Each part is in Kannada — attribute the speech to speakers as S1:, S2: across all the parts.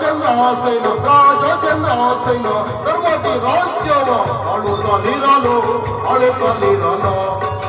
S1: ಚಂದ್ರಾಸೇನ ರಾಜ ಚಂದ್ರಾಸೇನ ಧರ್ಮದಿ ರಾಜ್ಯವ ಆಳುತ್ತಲಿರಲು ಆಳುತ್ತಲಿರಲು ತನ್ನ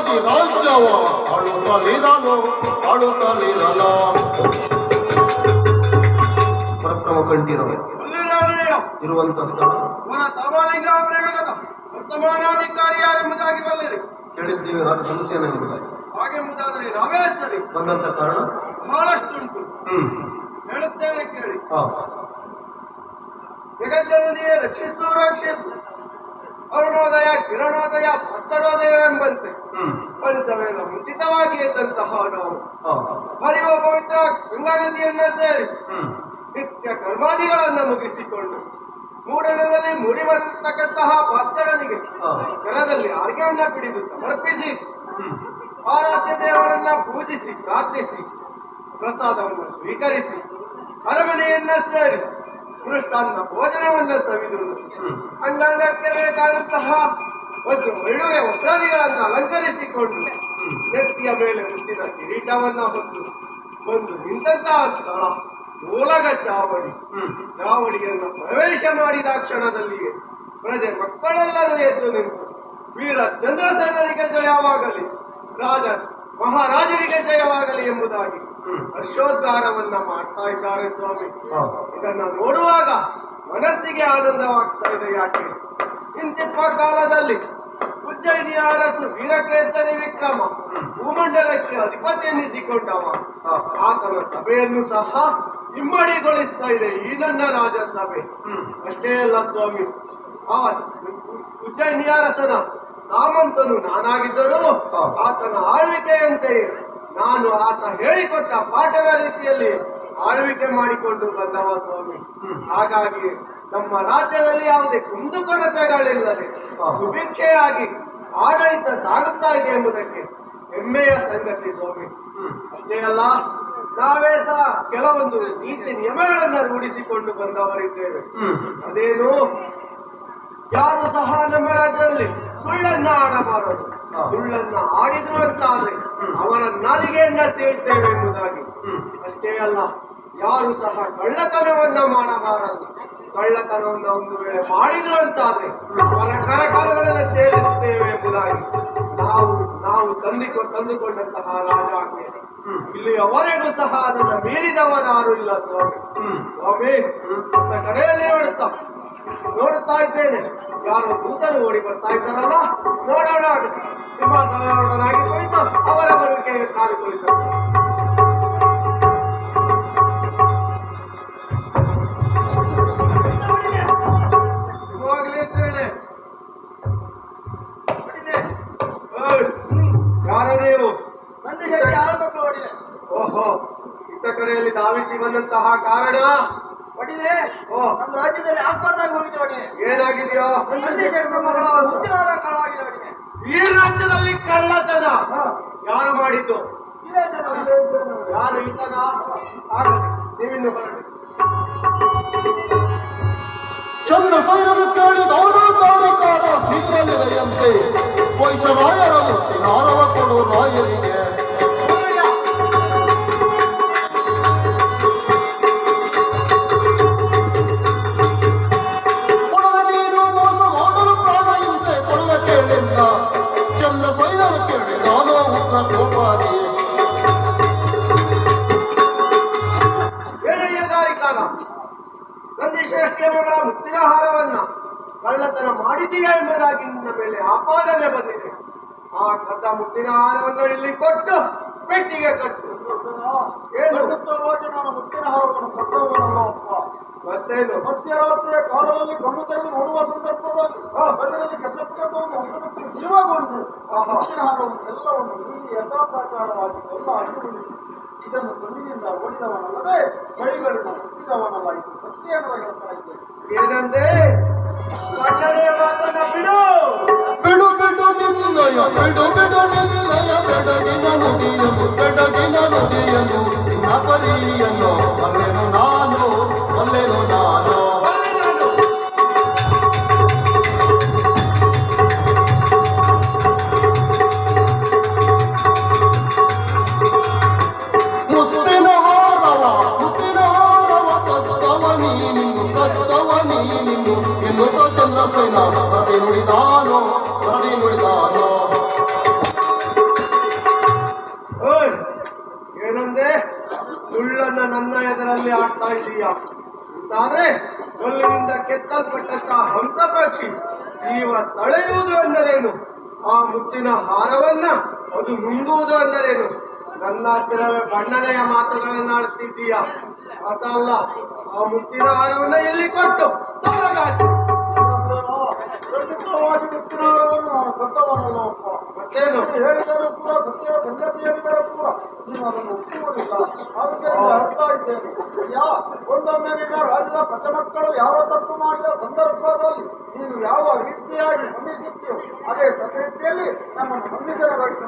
S1: ಧರ್ಮದಿ ರಾಜ್ಯವ ಆಳುತ್ತಲಿರಲು ಆಳುತ್ತಲಿರಲು ಪರಕ್ರಮ ಕಂಠೀರವ.
S2: ಇರುವಂತಹ
S1: ಇರುವಂತ ಸ್ಥಳ
S2: ವರ್ತಮಾನಾಧಿಕಾರಿಯಾರೆಂಬುದಾಗಿ ಬಲ್ಲಿರಿ
S1: ಕೇಳಿದ್ದೀವಿ ರಾಜ ಸಮಸ್ಯೆನ ಎಂಬುದಾಗಿ.
S2: ಹಾಗೆಂಬುದಾದರೆ ನಾವೇ ಸರಿ
S1: ಬಂದಂತ ಕಾರಣ?
S2: ಬಹಳಷ್ಟುಂಟು.
S1: ಉಂಟು
S2: ಹೇಳುತ್ತೇನೆ ಕೇಳಿ. ಜಗಜ್ಜನನಿಯೇ ರಕ್ಷಿಸು ರಕ್ಷಿಸು. ಅರುಣೋದಯ ಕಿರಣೋದಯ ಭಾಸ್ಕರೋದಯವೆಂಬಂತೆ
S1: ಎಂಬಂತೆ
S2: ಪಂಚವೇದ ಮುಂಚಿತವಾಗಿ ಎದ್ದಂತಹ ನಾವು. ಹರಿಯುವ ಪವಿತ್ರ ಗಂಗಾ ನದಿಯನ್ನ ಸೇರಿ ನಿತ್ಯ ಕರ್ಮಾದಿಗಳನ್ನು ಮುಗಿಸಿಕೊಂಡು ಮೂಡನದಲ್ಲಿ ಮೂಡಿ ಬರತಕ್ಕಂತಹ ಭಾಸ್ಕರನಿಗೆ. ಕರದಲ್ಲಿ ಆರ್ಘ್ಯವನ್ನ ಪಿಡಿದು ಸಮರ್ಪಿಸಿ ಆರಾಧ್ಯ ದೇವರನ್ನ ಪೂಜಿಸಿ ಪ್ರಾರ್ಥಿಸಿ ಪ್ರಸಾದವನ್ನು ಸ್ವೀಕರಿಸಿ ಅರಮನೆಯನ್ನ ಸೇರಿ ಮೃಷ್ಟಾನ್ನ ಭೋಜನವನ್ನ ಸವಿದರು. ಅಂಗಾಂಗಕ್ಕೆ ಬೇಕಾದಂತಹ ಒಂದು ಒಳ್ಳೆಯ ವಸ್ತ್ರಗಳನ್ನು ಅಲಂಕರಿಸಿಕೊಂಡು ವ್ಯಕ್ತಿಯ ಮೇಲೆ ಹುಟ್ಟಿದ ಕಿರೀಟವನ್ನ ಹೊತ್ತು ಒಂದು ನಿಂತಹ ಸ್ಥಳ ಮೂಲಗ ಚಾವಡಿ. ಚಾವಡಿಯನ್ನು ಪ್ರವೇಶ ಮಾಡಿದ ಕ್ಷಣದಲ್ಲಿಯೇ ಪ್ರಜೆ ಮಕ್ಕಳೆಲ್ಲರೂ ಎದ್ದು ನಿಂತು ವೀರ ಚಂದ್ರಸೇನರಿಗೆ ಜಯವಾಗಲಿ ರಾಜ ಮಹಾರಾಜರಿಗೆ ಜಯವಾಗಲಿ ಎಂಬುದಾಗಿ ಹರ್ಷೋದ್ಗಾರವನ್ನ ಮಾಡ್ತಾ ಇದ್ದಾರೆ ಸ್ವಾಮಿ. ಇದನ್ನ ನೋಡುವಾಗ ಮನಸ್ಸಿಗೆ ಆನಂದವಾಗ್ತಾ ಇದೆ ಯಾಕೆ? ಇಂತಿಪ್ಪ ಕಾಲದಲ್ಲಿ ಉಜ್ಜಯಿನಿಯ ಅರಸು ವೀರಕೇಸರಿ ವಿಕ್ರಮ ಭೂಮಂಡಲಕ್ಕೆ ಅಧಿಪತಿ ಎನ್ನಿಸಿಕೊಂಡವ ಆತನ ಸಭೆಯನ್ನು ಸಹ ಇಮ್ಮಡಿಗೊಳಿಸ್ತಾ ಇದೆ ಈ ನನ್ನ ರಾಜಸಭೆ. ಅಷ್ಟೇ ಅಲ್ಲ ಸ್ವಾಮಿ ಆ ಉಜ್ಜಯಿನಿಯ ಅರಸನ ಸಾಮಂತನು ನಾನಾಗಿದ್ದರೂ. ಆತನ ಆಳ್ವಿಕೆಯಂತೆಯೇ ನಾನು ಆತ ಹೇಳಿಕೊಟ್ಟ ಪಾಠದ ರೀತಿಯಲ್ಲಿ ಆಳ್ವಿಕೆ ಮಾಡಿಕೊಂಡು ಬಂದವ ಸ್ವಾಮಿ. ಹಾಗಾಗಿ ನಮ್ಮ ರಾಜ್ಯದಲ್ಲಿ ಯಾವುದೇ ಕುಂದುಕೊರತೆಗಳಿಲ್ಲದೆ. ಸುಭಿಕ್ಷೆಯಾಗಿ ಆಡಳಿತ ಸಾಗುತ್ತಾ ಇದೆ ಎಂಬುದಕ್ಕೆ ಹೆಮ್ಮೆಯ ಸಂಗತಿ ಸ್ವಾಮಿ. ಅಷ್ಟೇ ಅಲ್ಲ ನಾವೇ ಸಹ ಕೆಲವೊಂದು ನೀತಿ ನಿಯಮಗಳನ್ನ ರೂಢಿಸಿಕೊಂಡು ಬಂದವರಿದ್ದೇವೆ. ಅದೇನು ಯಾರು? ಸಹ ನಮ್ಮ ರಾಜ್ಯದಲ್ಲಿ ಸುಳ್ಳನ್ನ ಆಡಬಾರದು. ಸುಳ್ಳನ್ನ ಆಡಿದ್ರು ಅಂತಾದ್ರೆ ಅವರ ನಾಲಿಗೆಯನ್ನ ಸೇರ್ತೇವೆ ಎಂಬುದಾಗಿ. ಅಷ್ಟೇ ಅಲ್ಲ ಯಾರು ಸಹ ಕಳ್ಳತನವನ್ನ ಮಾಡಬಾರದು. ಕಳ್ಳತನವನ್ನ ಒಂದು ವೇಳೆ ಮಾಡಿದ್ರು ಅಂತಾದ್ರೆ ಅವರ ಕರಕಾಲಗಳನ್ನು ಸೇರಿಸುತ್ತೇವೆ ಎಂಬುದಾಗಿ ನಾವು ನಾವು ತಂದಿಕೊ ತಂದುಕೊಂಡಂತಹ ಇಲ್ಲಿ ಅವರೆಗೂ ಸಹ ಅದನ್ನು ಮೀರಿದವರಾರು ಇಲ್ಲ ಸ್ವಾಮಿ. ಸ್ವಾಮಿ ಕಡೆಯಲ್ಲಿ ನೋಡುತ್ತಾ ನೋಡುತ್ತಾ ಇದ್ದೇನೆ. ಯಾರು ದೂತರು ಓಡಿ ಬರ್ತಾ ಇದ್ದಾರಲ್ಲ ನೋಡೋಣ ಸಿಂಹಾಸನಾಗಿ ಕುಳಿತು ಅವರ ಬರುವಿಕೆಗೆ ಕಾಲು ಕುಳಿತು ಓಹೋ ಇತ್ತ ಕಡೆಯಲ್ಲಿ ಧಾವಿಸಿ ಬಂದಂತಹ ಕಾರಣ
S3: ಹೊಡಿದೆ
S2: ಓ
S3: ನಮ್ಮ ರಾಜ್ಯದಲ್ಲಿ ಆಸ್ಪತ್ರೆಗೆ
S2: ಏನಾಗಿದೆಯೋ? ಈ ರಾಜ್ಯದಲ್ಲಿ ಕಳ್ಳತನ. ಯಾರು ಮಾಡಿದ್ದು. ಯಾರು ಈತನ ಆಗಲಿ ನೀವಿನ್ನು
S1: ಚಂದ್ರ ಸೈರನು ಕೇಳಿದವನು ತಾರಿಕಾರ ನಿಂತಲಿದೆಯಂತೆ ವೈಶರಾಯರ ಮುತ್ತಿನಾರವ ಕೊಡು ರಾಯರಿಗೆ.
S2: ನಂದಿಶ್ರೇಷ್ಠಿಯ ಮಗಳ ಮುತ್ತಿನ ಹಾರವನ್ನ ಕಳ್ಳತನ ಮಾಡಿದೀಯಾ ಎಂಬುದಾಗಿ ನಿನ್ನ ಮೇಲೆ ಆಪಾದನೆ ಬಂದಿದೆ. ಆ ಕಥ ಮುತ್ತಿನ ಹಾರವನ್ನು ಇಲ್ಲಿ ಕೊಟ್ಟು ಪೆಟ್ಟಿಗೆ ಕಟ್ಟು. ಏನು?
S3: ಮತ್ತೆ ನಾನು ಮುತ್ತಿನ? ಹಾರವನ್ನು ಅಪ್ಪ ಮಧ್ಯರಾತ್ರಿಯ ಕಾಲದಲ್ಲಿ ಕಣ್ಣು ತೆರೆದು ನೋಡುವ ಸಂದರ್ಭದಲ್ಲಿ ಎಲ್ಲವನ್ನು ನೀಡಿ ಯಥಾಪ್ರಕಾರವಾಗಿ ಎಲ್ಲ ಅನುಭವಿಸಿ ಇದನ್ನು ಕಣ್ಣಿನಿಂದ ಓಡಿದವನಲ್ಲದೆ ಬಳಿಗಳಿಂದ ಹುಟ್ಟಿದವನಲ್ಲಾಯಿತು ಸತ್ಯವನ್ನು ಹೇಳ್ತಾ ಇದ್ದೇನೆ
S2: ಏನಂದ್ರೆ ವಚನೆಯ ಮಾತನ್ನ ಬಿಡು!
S1: ಬಿಡು ಬಿಡು ನಿನ್ನಯ ಬಿಡು ಬಿಡು ನಿನ್ನಯ ಬೆಡಗಿನ ನುಡಿಯನು ಬೆಡಗಿನ ನುಡಿಯನು ಅಲ್ಲೆನು ನಾನು ಅಲ್ಲೆನು ನಾನು ನುಡಿದಾನೋ
S2: ಏನಂದೆ? ಸುಳ್ಳನ್ನ ನನ್ನ ಎದರಲ್ಲಿ ಆಡ್ತಾ ಇದೀಯ ಅಂತಾದ್ರೆ, ಕಲ್ಲಿನಿಂದ ಕೆತ್ತಲ್ಪಟ್ಟಂತ ಹಂಸ ಪಕ್ಷಿ ಜೀವ ತಳೆಯುವುದು ಎಂದರೇನು? ಆ ಮುತ್ತಿನ ಹಾರವನ್ನ ಅದು ನುಂಗುವುದು ಅಂದರೇನು ನನ್ನ ಹತ್ತಿರವೇ ಬಣ್ಣನೆಯ ಮಾತುಗಳನ್ನ ಆಡ್ತಿದ್ದೀಯ? ಅದಲ್ಲ ಆ ಮುತ್ತಿನ ಹಾರವನ್ನ ಇಲ್ಲಿ ಕೊಟ್ಟು? ತೊಲಗಾಚೆ.
S3: ಖಂಡಿತವಾಗಿ ಮುತ್ತಿನ ಹಾರವನ್ನು ನಾನು ಕತ್ತವನಲ್ಲಪ್ಪ
S2: ಮತ್ತೇನು
S3: ಹೇಳಿದರೂ ಕೂಡ ಸತ್ಯ ಸಂಗತಿ ಹೇಳಿದರೂ ಕೂಡ ನೀನು ಅದನ್ನು ಒಪ್ಪುವುದಿಲ್ಲ ಅದಕ್ಕೆ ಅರ್ಥ ಇದ್ದೇನೆ ಅಯ್ಯ ಒಂದೊಮ್ಮೆ ನಿನ್ನ ರಾಜ್ಯದ ಪ್ರಜಮಕ್ಕಳು ಯಾವ ತಪ್ಪು ಮಾಡಿದ ಸಂದರ್ಭದಲ್ಲಿ ನೀನು ಯಾವ ರೀತಿಯಾಗಿ ಮನ್ನಿಸುತ್ತೀಯೋ ಅದೇ ಪ್ರಕೃತಿಯಲ್ಲಿ ನಮ್ಮನ್ನು ಮನ್ನಿಸಬೇಕು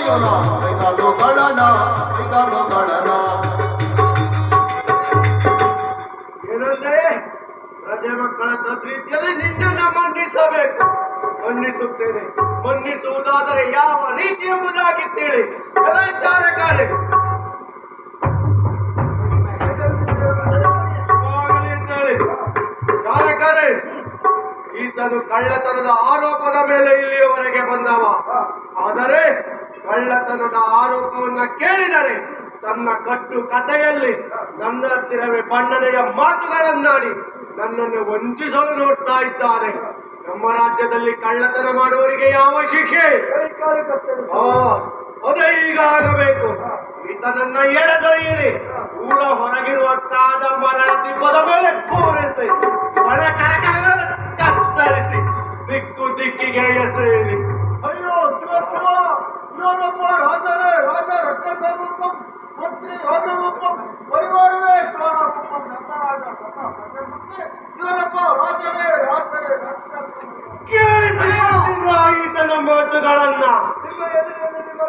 S1: ಇವನ ಕೈಗಾಲುಗಳನ ಕೈಗಾಲುಗಳನ
S2: ಏನಂದ್ರೆ ಪ್ರಜೆ ಮಕ್ಕಳ ತದ್ರೀತಿಯಲ್ಲಿ ನಿನ್ನನ್ನು ಮನ್ನಿಸಬೇಕು. ಮನ್ನಿಸುತ್ತೇನೆ. ಮನ್ನಿಸುವುದಾದರೆ ಯಾವ ರೀತಿ ಎಂಬುದಾಗಿ ತಿಳಿ ಚಾರಕಾರೆ, ಈತನು ಕಳ್ಳತನದ ಆರೋಪದ ಮೇಲೆ ಇಲ್ಲಿಯವರೆಗೆ ಬಂದವ. ಆದರೆ ಕಳ್ಳತನದ ಆರೋಪವನ್ನ ಕೇಳಿದರೆ ತನ್ನ ಕಟ್ಟು ಕಥೆಯಲ್ಲಿ ನನ್ನ ಹತ್ತಿರವೇ ಬಣ್ಣನೆಯ ಮಾತುಗಳನ್ನಾಡಿ ನನ್ನನ್ನು ವಂಚಿಸಲು ನೋಡ್ತಾ ಇದ್ದಾರೆ. ನಮ್ಮ ರಾಜ್ಯದಲ್ಲಿ ಕಳ್ಳತನ ಮಾಡುವವರಿಗೆ ಯಾವ ಶಿಕ್ಷೆ? ಅದೇ ಈಗ ಆಗಬೇಕು. ಈತನನ್ನ ಎಳೆದೊಯ್ಯಿರಿ ಊರ ಹೊರಗಿರುವ ಕಾದ ಮರಳ ದಿಬ್ಬದ ಮೇಲೆ ಕೂರಿಸಿ, ಮರ ಕತ್ತರಿಸಿ, ದಿಕ್ಕು ದಿಕ್ಕಿಗೆ ಎಸೆಯಿರಿ.
S3: ಅಯ್ಯೋ ಶಿವ ರಾಜರೇ ರಾಜ ಮಂತ್ರಿ ಪರಿವಾರವೇ ಪ್ರಾಣರೂಪಂ ನನ್ನ ರಾಜ ಸಣ್ಣ ಪ್ರಜೆ ಮುಂದೆ ಇವನೊಬ್ಬ ರಾಜರೇ ರಾಜರೇ ರಕ್ಕಸರೂಪಂ
S2: ಕೇಳಿಸಿ ಈತನ ಮಾತುಗಳನ್ನ.
S3: ನಿಮ್ಮ ಎದುರಿಗೆ